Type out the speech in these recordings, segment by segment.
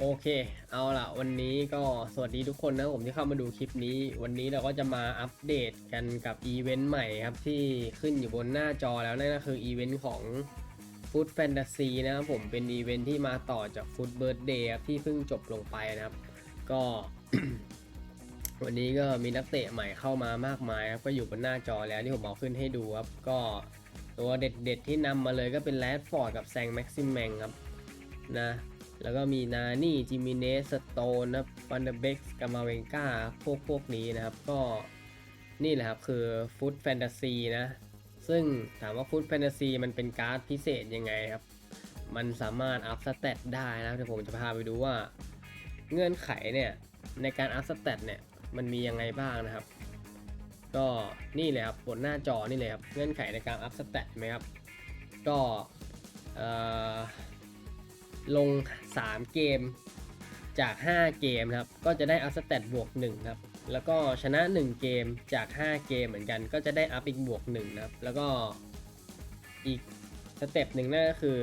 โอเค เอาละวันนี้ก็สวัสดีทุกคนนะผมที่เข้ามาดูคลิปนี้ วันนี้เราก็จะมาอัปเดตกันกับอีเวนต์ใหม่ครับ ที่ขึ้นอยู่บนหน้าจอแล้วนั่นก็คืออีเวนต์ของ Food Fantasy นะครับผมเป็นอีเวนต์ที่มาต่อจาก Food Birthday ครับที่เพิ่งจบลงไปนะครับ ก็ วันนี้ก็มีนักเตะใหม่เข้ามามากมายครับก็อยู่บนหน้าจอแล้วที่ผมเอาขึ้นให้ดูครับ ก็ตัวเด็ดๆที่นำมาเลยก็เป็นแรดฟอร์ดกับแซงแม็กซิมแมงครับนะ แล้วก็มีนานี่จิมิเนสสโตนนะฟันเดเบ็กกามาเวงกาพวกพวกนี้นะครับ ก็นี่แหละครับ คือฟุตแฟนตาซีนะ ซึ่งถามว่าฟุตแฟนตาซีมันเป็นการ์ดพิเศษยังไงครับ มันสามารถอัพสเตตได้นะเดี๋ยวผมจะพาไปดูว่า เงื่อนไขเนี่ย ในการอัพสเตตเนี่ย มันมียังไงบ้างนะครับ ก็นี่เลยครับบนหน้าจอนี่เลยครับ เงื่อนไขในการอัพสเตตไหมครับ ก็เอ่อ ลง 3 เกมจาก 5 เกมครับ ก็จะได้อัพสเตตบวก1ครับ แล้วก็ชนะ 1 เกมจาก 5 เกมเหมือนกัน ก็จะได้อัพอีกบวก1นะครับ แล้วก็อีกสเต็ปหนึ่งนั่นก็คือ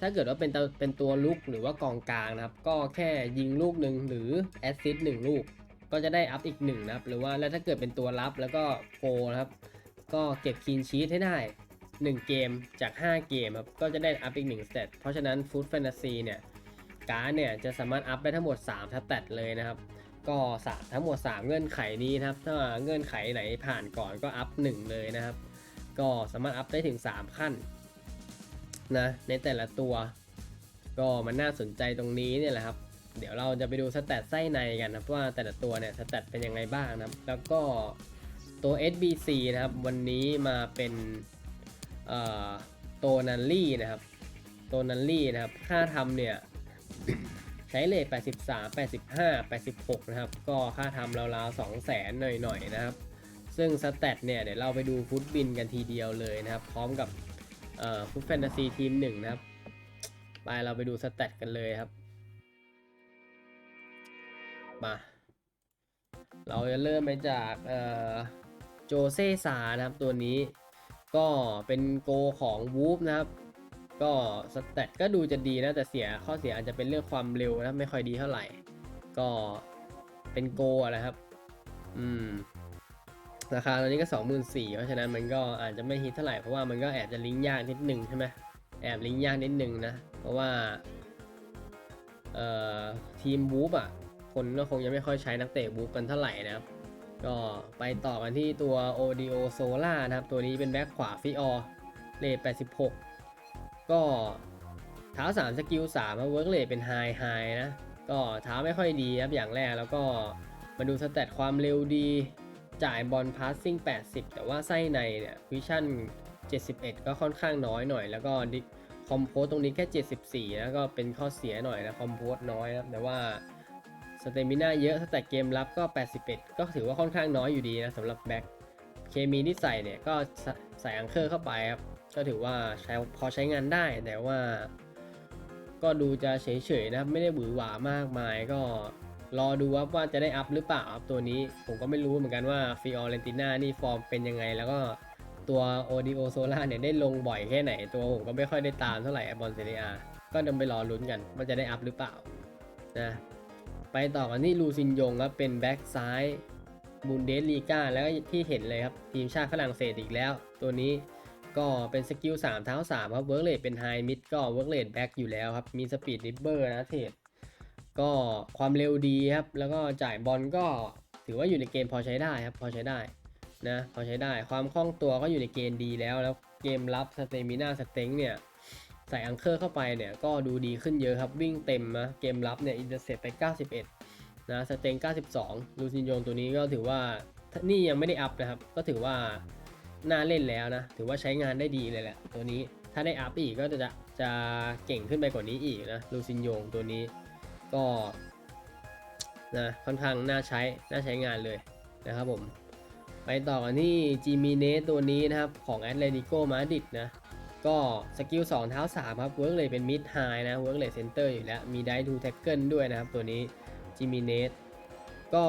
ถ้าเกิดว่าเป็นตัวเป็นตัวลุกหรือว่ากองกลางนะครับ ก็แค่ยิงลูกหนึ่งหรือแอสซิสต์หนึ่งลูก ก็จะได้อัพอีก1นะครับ หรือว่าแล้วถ้าเกิดเป็นตัวรับแล้วก็โฟนะครับ ก็เก็บคีนชีทให้ได้ 1 เกมจาก 5 เกมครับ ก็จะได้อัพอีก1สเตตเพราะฉะนั้น Food Fantasy เนี่ยการ์ดเนี่ยจะสามารถอัพได้ทั้งหมด3สเตตเลยนะครับ ก็สามทั้งหมด 3 เงื่อนไขนี้นะครับ ถ้าเงื่อนไขไหนผ่านก่อนก็อัพ1เลยนะครับ ก็สามารถอัพได้ถึง 3 ขั้นนะในแต่ละตัว ก็มันน่าสนใจตรงนี้เนี่ยแหละครับเดี๋ยวเราจะไปดูสแตทไส้ในกันนะครับว่าแต่ละตัวเนี่ยสแตทเป็นยังไงบ้างนะครับ แล้วก็ตัว SBC นะครับ วันนี้มาเป็น โตนัลลี่นะครับโตนัลลี่นะครับค่าทำเนี่ยใช้เลท83 85 86 นะครับ ก็ค่าทำราวๆ2แสนหน่อยๆนะครับ ซึ่งสแตทเนี่ยเดี๋ยวเราไปดูฟุตบินกันทีเดียวเลยนะครับ พร้อมกับฟุตแฟนตาซีทีมหนึ่งนะครับ ไปเราไปดูสแตทกันเลยครับ มา เราจะเริ่มไปจากโจเซซานะครับตัวนี้ ก็เป็นโกของวูฟนะครับ ก็สแตทก็ดูจะดีนะ แต่เสียข้อเสียอาจจะเป็นเรื่องความเร็วนะไม่ค่อยดีเท่าไหร่ ก็เป็นโกนะครับ อืมราคาตอนนี้ก็ 24,000เพราะฉะนั้นมันก็อาจจะไม่ฮิตเท่าไหร่เพราะว่ามันก็แอบจะลิงก์ยากนิดนึงใช่ไหมแอบลิงก์ยากนิดนึงนะ เพราะว่าเอ่อทีมบูฟอะ คนก็คงยังไม่ค่อยใช้นักเตะบูฟกันเท่าไหร่นะครับ ก็ไปต่อกันที่ตัว Odio Sola นะครับ ตัวนี้เป็นแบ็คขวาฟิออเลท86 ก็เท้า 3 สกิล3เวิร์กเลทเป็นไฮไฮนะ ก็เท้าไม่ค่อยดีครับอย่างแรกแล้วก็มาดูสเตตความเร็วดี จ่ายบอลพาสซิ่ง 80 แต่ว่าไส้ในเนี่ยวิชั่น 71 ก็ค่อนข้างน้อยหน่อย แล้วก็คอมโพสตรงนี้แค่ 74นะก็เป็นข้อเสียหน่อยนะคอมโพสน้อยนะแต่ว่า สเตมิน่าเยอะสแตทเกมรับก็ 81 ก็ถือว่าค่อนข้างน้อยอยู่ดีนะสำหรับแบ็คเคมีที่ใส่เนี่ยก็ใส่อังเคอร์เข้าไปครับ ก็ถือว่าใช้พอใช้งานได้แต่ว่า ก็ดูจะเฉยๆนะไม่ได้หวือหวามากมายก็รอดูครับว่าจะได้อัพหรือเปล่าครับตัวนี้ ผมก็ไม่รู้เหมือนกันว่าฟิออเรนติน่านี่ฟอร์มเป็นยังไง แล้วก็ตัวโอดิโอโซล่าเนี่ยได้ลงบ่อยแค่ไหน ตัวผมก็ไม่ค่อยได้ตามเท่าไหร่บอลเซเรียก็เดินไปรอลุ้นกันว่าจะได้อัพหรือเปล่านะ ไปต่อกันที่ลูซินยงครับเป็นแบ็กซ้ายบุนเดสลีกาแล้วที่เห็นเลยครับ ทีมชาติฝรั่งเศสอีกแล้ว ตัวนี้ก็เป็นสกิล3เท้า3ครับเวิร์กเลดเป็นไฮมิดก็เวิร์กเลดแบ็กอยู่แล้วครับ มีสปีดริบเบอร์นะเทรดก็ความเร็วดีครับ แล้วก็จ่ายบอลก็ถือว่าอยู่ในเกณฑ์พอใช้ได้ครับ พอใช้ได้นะพอใช้ได้ความคล่องตัวก็อยู่ในเกณฑ์ดีแล้ว แล้วเกมรับสเตมิน่าสเต็งเนี่ย ใส่อังเคอร์เข้าไปเนี่ยก็ดูดีขึ้นเยอะครับ วิ่งเต็มนะเกมรับเนี่ยอินเตอร์เซปไป 91 นะสเต็ง92 ลูซินโยงตัวนี้ก็ถือว่านี่ยังไม่ได้อัพนะครับ ก็ถือว่าน่าเล่นแล้วนะ ถือว่าใช้งานได้ดีเลยแหละ ตัวนี้ถ้าได้อัพอีกก็จะจะจะเก่งขึ้นไปกว่านี้อีกนะลูซินโยงตัวนี้ก็นะค่อนข้างน่าใช้น่าใช้งานเลยนะครับผม ไปต่อกันที่จีมีเนสตัวนี้นะครับ ของแอตเลติโกมาดริดนะ ก็สกิล2เท้า3ครับเวิร์กเลยเป็นมิดไฮนะเวิร์กเลยเซนเตอร์อยู่แล้ว มีได้ทูแท็กเกิลด้วยนะครับ ตัวนี้จีมีเนสก็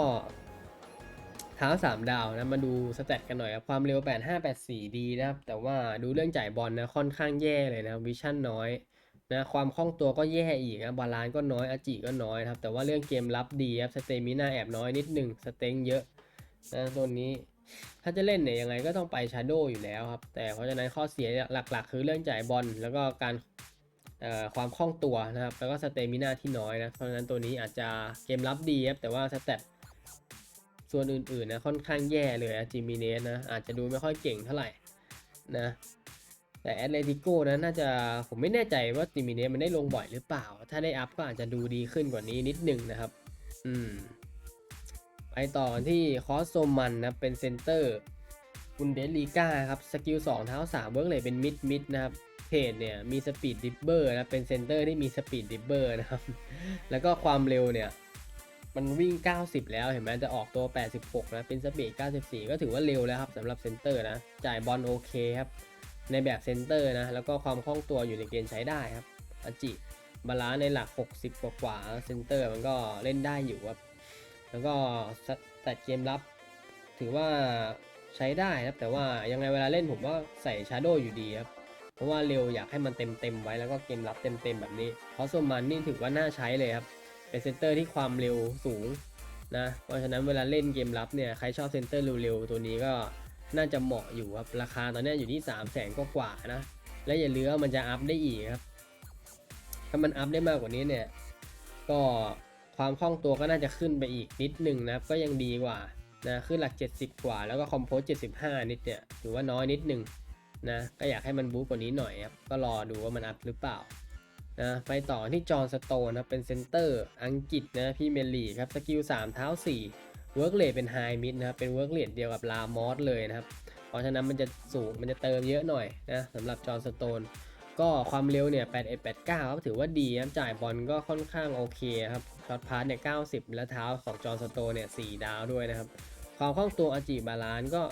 เท้า 3 ดาวนะ มาดูสเตตกันหน่อยครับ ความเร็ว 8584 ดีนะครับ แต่ว่าดูเรื่องจ่ายบอลนะ ค่อนข้างแย่เลยนะวิชั่นน้อยนะความคล่องตัวก็แย่อีกนะบาลานซ์ก็น้อยอาจิก็น้อยนะครับแต่ว่าเรื่องเกมรับดีครับสเตมิน่าแอบน้อยนิดหนึ่งสเต็งเยอะนะตัวนี้ ถ้าจะเล่นเนี่ยยังไงก็ต้องไปชาร์โดอยู่แล้วครับ แต่เพราะฉะนั้นข้อเสียหลักๆ คือเรื่องจ่ายบอลแล้วก็การความคล่องตัวนะครับ แล้วก็สเตมิน่าที่น้อยนะ เพราะฉะนั้นตัวนี้อาจจะเกมรับดีครับแต่ว่าสเตตส่วนอื่นๆนะค่อนข้างแย่เลยจิมิเนสนะอาจจะดูไม่ค่อยเก่งเท่าไหร่นะแต่แอตเลติโกนะน่าจะผมไม่แน่ใจว่าจิมิเนสมันได้ลงบ่อยหรือเปล่า ถ้าได้อัพก็อาจจะดูดีขึ้นกว่านี้นิดหนึ่งนะครับ อืม ไปต่อกันที่คอสโซมันนะเป็นเซนเตอร์บุนเดสลีกาครับสกิล2เท้า3เวิร์กเลยเป็นมิดมิดนะครับเพจเนี่ยมีสปีดดิบเบอร์นะเป็นเซนเตอร์ที่มีสปีดดิบเบอร์นะครับ แล้วก็ความเร็วเนี่ยมันวิ่ง 90 แล้วเห็นไหมจะออกตัว 86 นะเป็นสปีด 94 ก็ถือว่าเร็วแล้วครับสำหรับเซนเตอร์นะจ่ายบอลโอเคครับในแบบเซนเตอร์นะแล้วก็ความคล่องตัวอยู่ในเกณฑ์ใช้ได้ครับอาจิบาลานในหลัก 60 กว่ากว่าเซนเตอร์มันก็เล่นได้อยู่ครับ แล้วก็สแตทเกมรับ ถือว่าใช้ได้ครับ แต่ว่ายังไงเวลาเล่นผมว่าใส่ชาร์โดอยู่ดีครับ เพราะว่าเร็วอยากให้มันเต็มเต็มไว้แล้วก็เกมรับเต็มเต็มแบบนี้เพราะโซมันนี่ถือว่าน่าใช้เลยครับ เป็นเซนเตอร์ที่ความเร็วสูงนะ เพราะฉะนั้นเวลาเล่นเกมรับเนี่ยใครชอบเซนเตอร์เร็วๆตัวนี้ก็น่าจะเหมาะอยู่ครับ ราคาตอนนี้อยู่ที่ 3 0 0แสนกว่าๆนะ และอย่าลืมว่ามันจะอัพได้อีกครับ ถ้ามันอัพได้มากกว่านี้เนี่ย ก็ ความคล่องตัวก็น่าจะขึ้นไปอีกนิดหนึ่งนะครับ ก็ยังดีกว่านะขึ้นหลัก 70 กว่า แล้วก็คอมโพส75 นิดเนี่ยถือว่าน้อยนิดหนึ่งนะก็อยากให้มันบู๊กว่านี้หน่อยครับก็รอดูว่ามันอัพหรือเปล่านะไปต่อที่จอห์นสโตนนะครับเป็นเซนเตอร์อังกฤษนะพี่เมลลีครับสกิล3 เท้า 4 เวิร์กเลทเป็นไฮมิดนะครับเป็นเวิร์กเลทเดียวกับลามอสเลยนะครับ เพราะฉะนั้นมันจะสูงมันจะเติมเยอะหน่อยนะสำหรับจอห์นสโตนก็ความเร็วเนี่ย 81 89 ครับถือว่าดีครับจ่ายบอลก็ค่อนข้างโอเคครับ ช็อตพาสเนี่ย90และเท้าของจอห์นสโตนเนี่ย4ดาวด้วยนะครับ ความคล่องตัวอาจิบาลานก็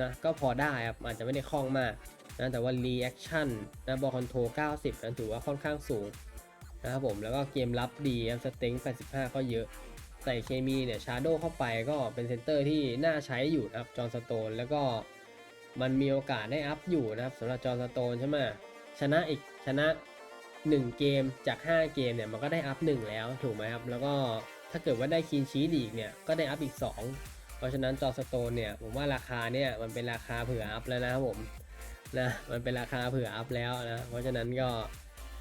นะก็พอได้ครับอาจจะไม่ได้คล่องมากนะแต่ว่า reaction นนะบอลคอนโทร90นั้นถือว่าค่อนข้างสูงนะครับผมแล้วก็เกมรับดีครับสเต็ง85 ก็เยอะใส่เคมีเนี่ยชาโดเข้าไปก็เป็นเซนเตอร์ที่น่าใช้อยู่นะครับจอห์นสโตนแล้วก็มันมีโอกาสได้อัพอยู่นะครับสำหรับจอห์นสโตนใช่ไหมชนะอีกชนะ 1 เกมจาก 5 เกมเนี่ยมันก็ได้อัพ 1 แล้วถูกไหมครับ แล้วก็ถ้าเกิดว่าได้คีนชีดอีกเนี่ยก็ได้อัพอีก 2 เพราะฉะนั้นจอสโตนเนี่ยผมว่าราคาเนี่ยมันเป็นราคาเผื่ออัพแล้วนะครับผมนะมันเป็นราคาเผื่ออัพแล้วนะเพราะฉะนั้นก็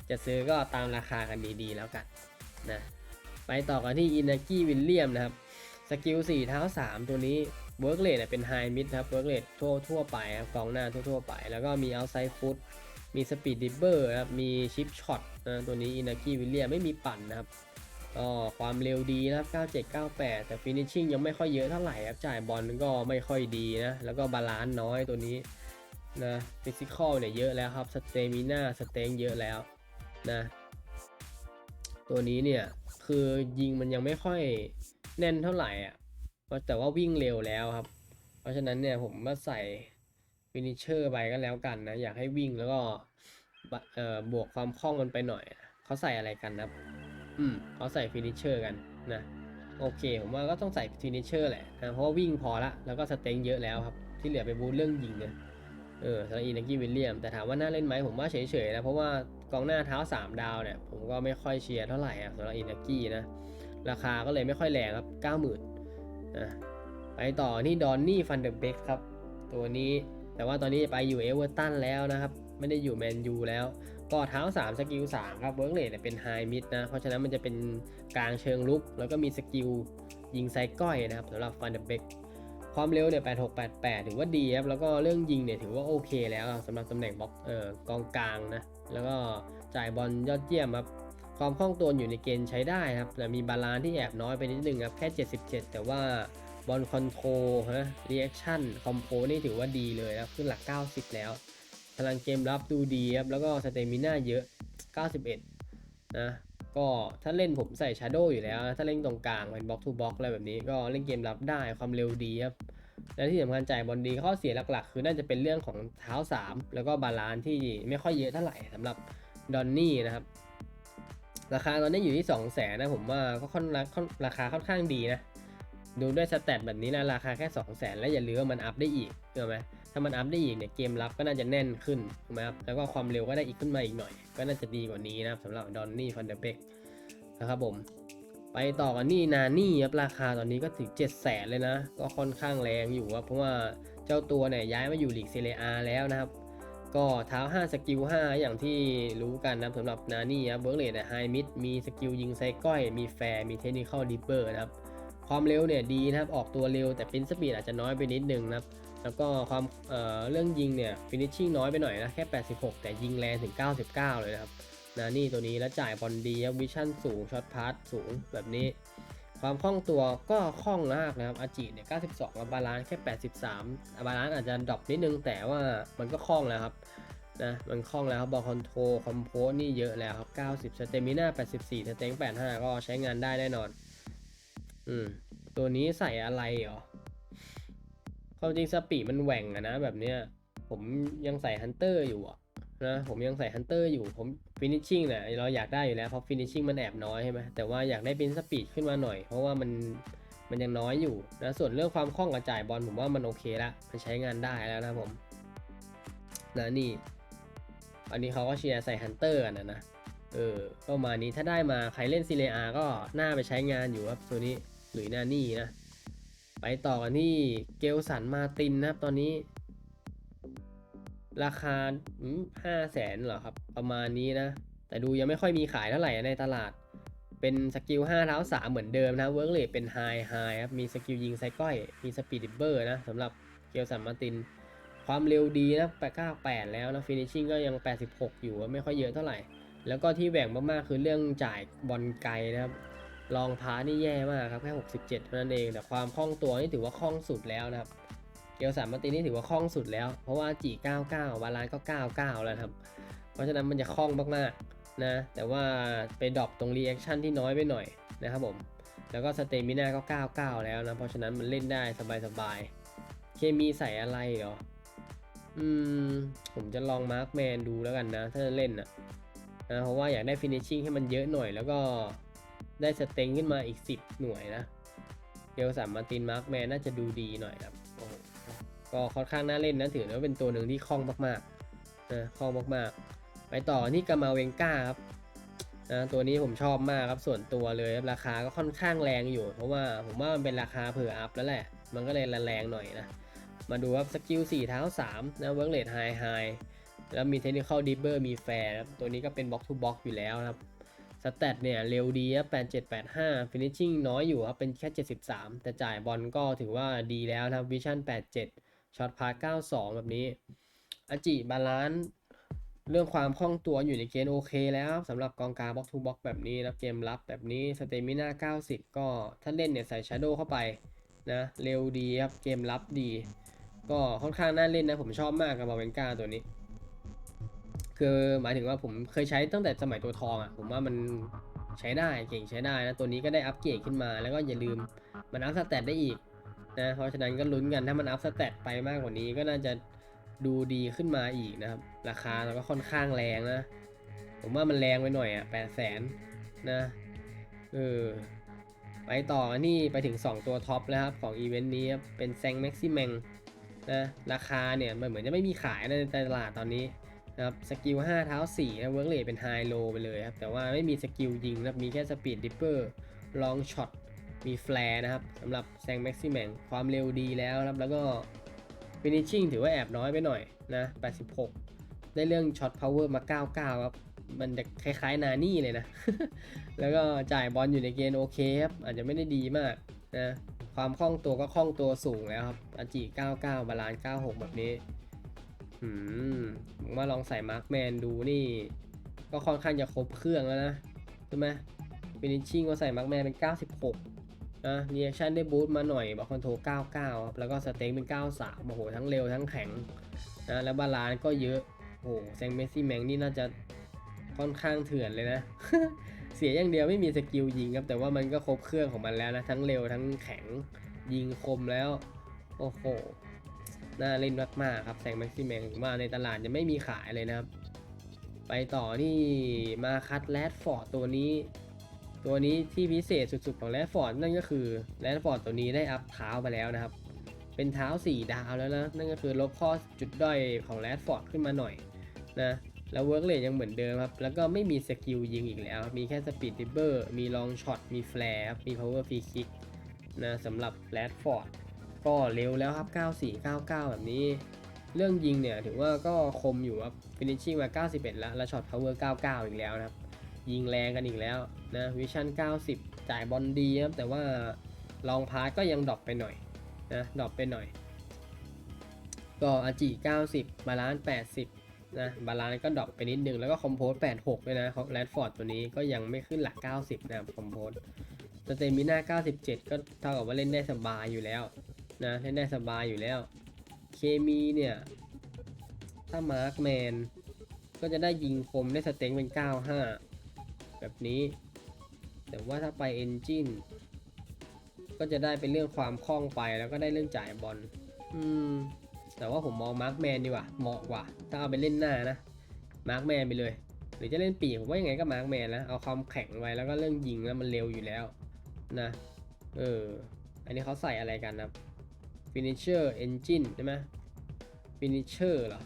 จะซื้อก็ตามราคากันดีๆแล้วกันนะไปต่อกันที่อินากิวิลเลียมนะครับสกิล4เท้า 3 ตัวนี้เวิร์กเลดเป็นไฮมิดครับเวิร์กเลดทั่วทั่วไปครับกองหน้าทั่ว ๆ ไป แล้วก็มีเอาไซฟุต มีสปีดดิบเบอร์ครับ มีชิปช็อตนะตัวนี้อินากิวิลเลียไม่มีปั่นนะครับก็ความเร็วดีนะครับ 97 98 แต่ฟินิชชิ่งยังไม่ค่อยเยอะเท่าไหร่ครับ จ่ายบอลก็ไม่ค่อยดีนะ แล้วก็บาลานซ์น้อยตัวนี้นะฟิสิกอลเนี่ยเยอะแล้วครับ สเตมิน่าสเต็งเยอะแล้วนะ ตัวนี้เนี่ยคือยิงมันยังไม่ค่อยแน่นเท่าไหร่อะเพราะแต่ว่าวิ่งเร็วแล้วครับ เพราะฉะนั้นเนี่ยผมมาใส่ ฟินิชเชอร์ไปก็แล้วกันนะ อยากให้วิ่งแล้วก็บะเอ่อบวกความคล่องมันไปหน่อยเขาใส่อะไรกันนะอืมเขาใส่ฟินิชเชอร์กันนะโอเค ผมว่าก็ต้องใส่ฟินิชเชอร์แหละนะเพราะว่าวิ่งพอละแล้วก็สเต็งเยอะแล้วครับ ที่เหลือไปบูเรื่องยิงนะเออสำหรับอินากิวิลเลียม แต่ถามว่าน่าเล่นไหมผมว่าเฉยๆนะ เพราะว่ากองหน้าเท้า 3 ดาวเนี่ย ผมก็ไม่ค่อยเชียร์เท่าไหร่อะสำหรับอินากินะ ราคาก็เลยไม่ค่อยแรงครับ 90,000นะไปต่อที่ดอนนี่ฟันเดอร์เบกครับ ตัวนี้ แต่ว่าตอนนี้ไปอยู่เอเวอร์ตันแล้วนะครับ ไม่ได้อยู่แมนยูแล้ว ก็เท้า 3 สกิล 3 ครับเวิร์กเลทเป็นไฮมิดนะ เพราะฉะนั้นมันจะเป็นกลางเชิงลุก แล้วก็มีสกิลยิงไซก้อยนะครับสำหรับฟันเดอร์เบกความเร็วเนี่ย8688 ถือว่าดีครับ แล้วก็เรื่องยิงเนี่ยถือว่าโอเคแล้วสำหรับตำแหน่งบล็อกเอ่อกองกลางนะ แล้วก็จ่ายบอลยอดเยี่ยมครับ ความคล่องตัวอยู่ในเกณฑ์ใช้ได้ครับ แต่มีบาลานซ์ที่แอบน้อยไปนิดนึงครับ แค่ 77 แต่ว่า บอลคอนโทรฮะรีแอคชั่นคอมโพนี่ถือว่าดีเลยครับขึ้นหลัก 90 แล้วพลังเกมรับดูดีครับแล้วก็สเตมิน่าเยอะ 91 นะก็ถ้าเล่นผมใส่ Shadow อยู่แล้ว ถ้าเล่นตรงกลางเป็นบล็อกทูบล็อกอะไรแบบนี้ก็เล่นเกมรับได้ความเร็วดีครับและที่สำคัญจ่ายบอลดีข้อเสียหลักๆ คือน่าจะเป็นเรื่องของเท้า 3 แล้วก็บาลานที่ไม่ค่อยเยอะเท่าไหร่สำหรับดอนนี่นะครับราคาตอนนี้อยู่ที่ 2 0 0แสนนะผมว่าก็ค่อนค่อนราคาค่อนข้างดีนะ ดูด้วยสแตทแบบนี้นะราคาแค่ 2 0 0แสนและอย่าลืมว่ามันอัพได้อีกเห็นไหมถ้ามันอัพได้อีกเนี่ยเกมรับก็น่าจะแน่นขึ้นถูกไหมครับแล้วก็ความเร็วก็ได้อีกขึ้นมาอีกหน่อย ก็น่าจะดีกว่านี้นะครับสำหรับดอนนี่ฟันเดอร์เบกนะครับผม ไปต่อกันนี่นานี่ครับราคาตอนนี้ก็ถึง 7 0 0แสนเลยนะ ก็ค่อนข้างแรงอยู่ครับเพราะว่าเจ้าตัวเนี่ยย้ายมาอยู่ลีกเซเรียแล้วนะครับก็เท้า 5 สกิล 5 อย่างที่รู้กันนะสำหรับนานี่ครับเบิร์กเลดไฮมิดมีสกิลยิงไซก้อย มีแฟร์มีเทคนิคอลดิปเปอร์นะครับ ความเร็วเนี่ยดีนะครับออกตัวเร็วแต่เป็นสปีดอาจจะน้อยไปนิดนึงนะครับแล้วก็ความเอ่อเรื่องยิงเนี่ยฟินิชชิ่งน้อยไปหน่อยนะแค่ 86 แต่ยิงแรงถึง 99 เลยนะครับนานี่ตัวนี้แล้วจ่ายบอลดีวิชั่นสูงช็อตพาสสูงแบบนี้ ความคล่องตัวก็คล่องมากนะครับอาจิเนี่ย 92แล้วบาลานแค่ 83บาลานอาจจะดรอปนิดนึงแต่ว่ามันก็คล่องแล้วครับนะมันคล่องแล้วครับบอลคอนโทรคอมโพสนี่เยอะแล้วครับ 90 สเตมิน่า84 สเต็ง85 ก็ใช้งานได้แน่นอน อืม ตัวนี้ใส่อะไรเหรอความจริงสปีดมันแหว่งอะนะแบบเนี้ย ผมยังใส่ฮันเตอร์อยู่อะนะผมยังใส่ฮันเตอร์อยู่ผมฟินิชชิ่งเนี่ยเราอยากได้อยู่แล้วเพราะฟินิชชิ่งมันแอบน้อยใช่ไหมแต่ว่าอยากได้เป็นสปีดขึ้นมาหน่อย เพราะว่ามันมันยังน้อยอยู่นะส่วนเรื่องความคล่องกระจ่ายบอลผมว่ามันโอเคละมันใช้งานได้แล้วนะผมนะนี่ อันนี้เขาก็เชียร์ใส่ฮันเตอร์กันนะนะเออก็ประมาณนี้ถ้าได้มาใครเล่นซีเรียก็น่าไปใช้งานอยู่ครับตัวนี้ หรือนานี่นะ ไปต่อกันที่เกลสันมาตินนะครับตอนนี้ ราคาห้าแสนเหรอครับ ประมาณนี้นะ แต่ดูยังไม่ค่อยมีขายเท่าไหร่ในตลาด เป็นสกิล5เท้า3เหมือนเดิมนะเวิร์กเลทเป็นไฮไฮครับ มีสกิลยิงไซก้อย มีสปีดดิเบอร์นะสำหรับเกลสันมาติน ความเร็วดีนะ98 แล้วนะฟินิชชิ่งก็ยัง 86 อยู่ไม่ค่อยเยอะเท่าไหร่ แล้วก็ที่แหว่งมากๆคือเรื่องจ่ายบอลไกลนะครับ ลองพานี่แย่มากครับแค่ 67 เท่านั้นเอง แต่ความคล่องตัวนี่ถือว่าคล่องสุดแล้วนะครับ เกลสันมาตินี่ถือว่าคล่องสุดแล้ว เพราะว่าจี99วาลานก็ 99 แล้วครับ เพราะฉะนั้นมันจะคล่องมากๆนะ แต่ว่าไปดรอปตรงรีแอคชั่นที่น้อยไปหน่อยนะครับผม แล้วก็สเตมิน่าก็ 99 แล้วนะ เพราะฉะนั้นมันเล่นได้สบายๆ เคมีใส่อะไรเหรอ อืม ผมจะลองมาร์คแมนดูแล้วกันนะ ถ้าจะเล่นนะนะ เพราะว่าอยากได้ฟินิชชิ่งให้มันเยอะหน่อยแล้วก็ ได้สเต็งขึ้นมาอีก 10 หน่วยนะเกลสันมาตินมาร์คแมนน่าจะดูดีหน่อยครับโอ้ก็ค่อนข้างน่าเล่นนะถือว่าเป็นตัวหนึ่งที่คล่องมากๆนะคล่องมากๆ ไปต่อที่กามาเวงก้าครับนะตัวนี้ผมชอบมากครับส่วนตัวเลยครับราคาก็ค่อนข้างแรงอยู่ เพราะว่าผมว่ามันเป็นราคาเผื่ออัพแล้วแหละ มันก็เลยแรงๆหน่อยนะ มาดูครับสกิล4เท้า3นะเวิร์กเลดไฮไฮแล้วมีเทคนิคอลดิเบอร์มีแฟร์ครับตัวนี้ก็เป็นบล็อกทูบล็อกอยู่แล้วครับ สแตทเนี่ยเร็วดีครับ8785ฟินิชชิ่งน้อยอยู่ครับ เป็นแค่73แต่จ่ายบอลก็ถือว่าดีแล้วนะครับวิชั่น87ช็อตพาส92แบบนี้อจิบาลานซ์เรื่องความคล่องตัวอยู่ในเกณฑ์โอเคแล้วสำหรับกองกลางบล็อกทูบล็อกแบบนี้นะเกมรับแบบนี้สเตมิน่า90 ก็ถ้าเล่นเนี่ยใส่ชาโดเข้าไปนะเร็วดีครับเกมรับดี ก็ค่อนข้างน่าเล่นนะผมชอบมากกับบาเวนกาตัวนี้ คือหมายถึงว่าผมเคยใช้ตั้งแต่สมัยตัวทองอะ่ะ ผมว่ามันใช้ได้เก่งใช้ได้นะตัวนี้ก็ได้อัปเกรดขึ้นมา แล้วก็อย่าลืมมันอัพสแตทได้อีกนะเพราะฉะนั้นก็ลุ้นกันถ้ามันอัพสแตทไปมากกว่านี้ก็น่าจะดูดีขึ้นมาอีกนะครับ ราคาแล้วก็ค่อนข้างแรงนะ ผมว่ามันแรงไปหน่อยอะ่ะแปดแสนนะเออไปต่อนี่ไปถึง 2 ตัวท็อปแล้วครับของอีเวนต์นี้เป็นแซงแม็กซิแมงนะราคาเนี่ยมันเหมือนจะไม่มีขายในตลาดตอนนี้ นะครับสกิล5เท้า4นะเวิร์กเลทเป็นไฮโลไปเลยครับ แต่ว่าไม่มีสกิลยิงนะครับ มีแค่สปีดดิปเปอร์ลองช็อตมีแฟร์นะครับสำหรับแซงแม็กซิแมงความเร็วดีแล้วครับ แล้วก็ฟินิชชิ่งถือว่าแอบน้อยไปหน่อยนะ 86 ได้เรื่องช็อตพาวเวอร์มา 99 ครับ มันจะคล้ายๆนานี่เลยนะ แล้วก็จ่ายบอลอยู่ในเกณฑ์โอเคครับ อาจจะไม่ได้ดีมากนะความคล่องตัวก็คล่องตัวสูงแล้วครับอาจิ99 บาลาน96 แบบนี้ อืมผมว่าลองใส่มาร์คแมนดูนี่ ก็ค่อนข้างจะครบเครื่องแล้วนะ ใช่ไหมฟินิชชิ่งก็ใส่มาร์คแมนเป็น 96นะมีแอคชั่นได้บูทมาหน่อยบอกคอนโทร99 ครับ แล้วก็สเต็งเป็น 93 โอ้โห ทั้งเร็วทั้งแข็งนะแล้วบาลานก็เยอะ โอ้โหแซงเมสซี่แมงนี่น่าจะค่อนข้างเถื่อนเลยนะ เสียอย่างเดียวไม่มีสกิลยิงครับ แต่ว่ามันก็ครบเครื่องของมันแล้วนะ ทั้งเร็วทั้งแข็งยิงคมแล้ว โอ้โห น่าเล่นมากๆครับแซงแม็กซิแมงว่าในตลาดยังไม่มีขายเลยนะครับ ไปต่อที่มาคัตแรดฟอร์ดตัวนี้ ตัวนี้ที่พิเศษสุดๆของแรดฟอร์ดนั่นก็คือแรดฟอร์ดตัวนี้ได้อัพเท้าไปแล้วนะครับ เป็นเท้า 4 ดาวแล้วนะ นั่นก็คือลบข้อจุดด้อยของแรดฟอร์ดขึ้นมาหน่อยนะแล้วเวิร์กเลทยังเหมือนเดิมครับ แล้วก็ไม่มีสกิลยิงอีกแล้ว มีแค่สปีดดิเบอร์ มีลองช็อต มีแฟร์มี power free kick นะสำหรับแรดฟอร์ด ก็เร็วแล้วครับ 9499 แบบนี้ เรื่องยิงเนี่ยถือว่าก็คมอยู่ครับ finishing มา 91 แล้ว แล้วช็อต power 99 อีกแล้วนะครับ ยิงแรงกันอีกแล้วนะวิชั่น 90 จ่ายบอลดีครับ แต่ว่าลองพาสก็ยังดรอปไปหน่อยนะดรอปไปหน่อย ก็อาจิ 90 บาลานซ์ 80 นะ บาลานซ์ก็ดรอปไปนิดนึง แล้วก็คอมโพส 86 ด้วยนะของแรดฟอร์ดตัวนี้ก็ยังไม่ขึ้นหลัก 90 นะครับคอมโพสสเตมิน่า97 ก็เท่ากับว่าเล่นได้สบายอยู่แล้ว นะเล่นได้สบายอยู่แล้ว เคมีเนี่ย ถ้ามาร์คแมน ก็จะได้ยิงคมได้สเต็งเป็น 95 แบบนี้ แต่ว่าถ้าไปเอนจินก็จะได้เป็นเรื่องความคล่องไปแล้วก็ได้เรื่องจ่ายบอลอืม แต่ว่าผมมองมาร์คแมนดีกว่าเหมาะกว่า ถ้าเอาไปเล่นหน้านะมาร์คแมนไปเลย หรือจะเล่นปีกผมว่ายังไงก็มาร์คแมนนะเอาความแข็งไว้แล้วก็เรื่องยิงแล้วมันเร็วอยู่แล้วนะ เออ อันนี้เขาใส่อะไรกันนะ finisher engine ใช่ไหม finisher เหรอ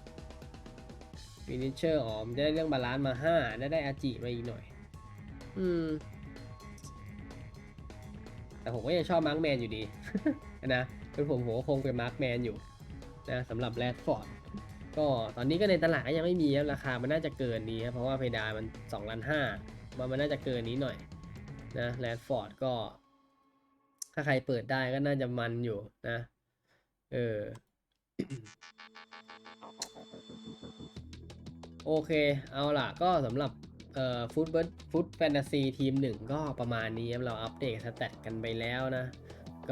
finisher อ๋อมันจะได้เรื่องบาลานซ์มา 5 ได้ได้อาจิมาอีกหน่อย อืม แต่ผมก็ยังชอบมาร์คแมนอยู่ดี นะเป็นผมผมก็คงเป็นมาร์คแมนอยู่ นะสำหรับแรดฟอร์ดก็ตอนนี้ก็ในตลาดก็ยังไม่มีครับราคามันน่าจะเกินนี้ครับเพราะว่าเพดานมัน2ล้านห้าว่ามันน่าจะเกินนี้หน่อย นะแรดฟอร์ดก็ ถ้าใครเปิดได้ก็น่าจะมันอยู่นะ เออ โอเค เอาล่ะ ก็สำหรับเอ่อฟุตเบิร์ดฟุตแฟนตาซีทีมหนึ่งก็ประมาณนี้เราอัปเดตสแตทกันไปแล้วนะ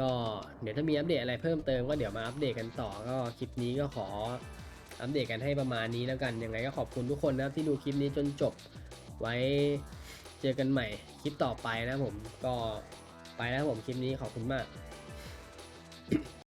ก็เดี๋ยวถ้ามีอัปเดตอะไรเพิ่มเติมก็เดี๋ยวมาอัปเดตกันต่อก็คลิปนี้ก็ขออัปเดตกันให้ประมาณนี้แล้วกัน ยังไงก็ขอบคุณทุกคนนะที่ดูคลิปนี้จนจบ ไว้เจอกันใหม่คลิปต่อไปนะผมก็ไปแล้วผมคลิปนี้ขอบคุณมาก